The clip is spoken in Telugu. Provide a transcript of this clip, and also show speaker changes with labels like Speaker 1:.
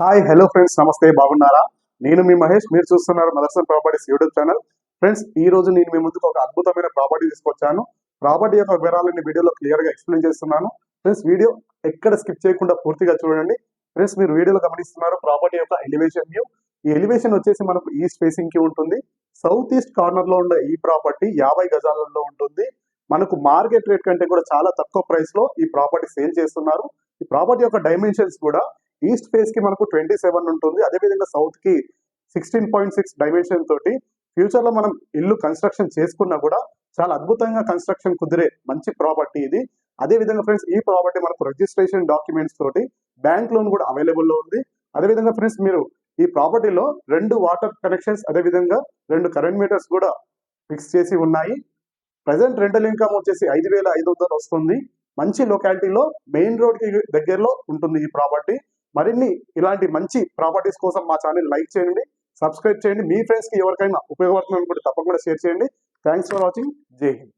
Speaker 1: హాయ్ హలో ఫ్రెండ్స్ నమస్తే బాగున్నారా? నేను మీ మహేష్ మీరు చూస్తున్నారు Motherson Properties YouTube channel. Friends ఈ రోజు నేను మీ ముందుకు ఒక అద్భుతమైన ప్రాపర్టీ తీసుకొచ్చాను. ప్రాపర్టీ యొక్క వివరాలని వీడియోలో క్లియర్గా ఎక్స్ప్లెయిన్ చేస్తున్నాను. ఫ్రెండ్స్ వీడియో ఎక్కడ స్కిప్ చేయకుండా పూర్తిగా చూడండి. ఫ్రెండ్స్ మీరు వీడియోలో గమనిస్తున్నారు ప్రాపర్టీ యొక్క ఎలివేషన్ వ్యూ ఈ ఎలివేషన్ వచ్చేసి మనకు ఈస్ట్ ఫేసింగ్కి ఉంటుంది. సౌత్ ఈస్ట్ కార్నర్లో ఉండే ఈ ప్రాపర్టీ యాభై గజాలలో ఉంటుంది. మనకు మార్కెట్ రేట్ కంటే కూడా చాలా తక్కువ ప్రైస్లో ఈ ప్రాపర్టీ సేల్ చేస్తున్నారు. ఈ ప్రాపర్టీ యొక్క డైమెన్షన్స్ కూడా ఈస్ట్ ఫేస్కి మనకు ట్వంటీ సెవెన్ ఉంటుంది. అదేవిధంగా సౌత్కి సిక్స్టీన్ పాయింట్ సిక్స్ డైమెన్షన్ తోటి ఫ్యూచర్లో మనం ఇల్లు కన్స్ట్రక్షన్ చేసుకున్నా కూడా చాలా అద్భుతంగా కన్స్ట్రక్షన్ కుదిరే మంచి ప్రాపర్టీ ఇది. అదే విధంగా ఫ్రెండ్స్ ఈ ప్రాపర్టీ మనకు రిజిస్ట్రేషన్ డాక్యుమెంట్స్ తోటి బ్యాంక్ లోన్ కూడా అవైలబుల్లో ఉంది. అదే విధంగా ఫ్రెండ్స్ మీరు ఈ ప్రాపర్టీలో రెండు వాటర్ కనెక్షన్స్ అదే విధంగా రెండు కరెంట్ మీటర్స్ కూడా ఫిక్స్ చేసి ఉన్నాయి. ప్రజెంట్ రెంటల్ ఇన్కమ్ వచ్చేసి ఐదు వేల ఐదు వందలు వస్తుంది. మంచి లొకాలిటీలో మెయిన్ రోడ్కి దగ్గరలో ఉంటుంది ఈ ప్రాపర్టీ. మరిన్ని ఇలాంటి మంచి ప్రాపర్టీస్ కోసం మా ఛానల్ లైక్ చేయండి సబ్స్క్రైబ్ చేయండి. మీ ఫ్రెండ్స్కి ఎవరికైనా ఉపయోగపడుతుంది అనుకుంటే తప్పకుండా షేర్ చేయండి. థ్యాంక్స్ ఫర్ వాచింగ్ జై హింద్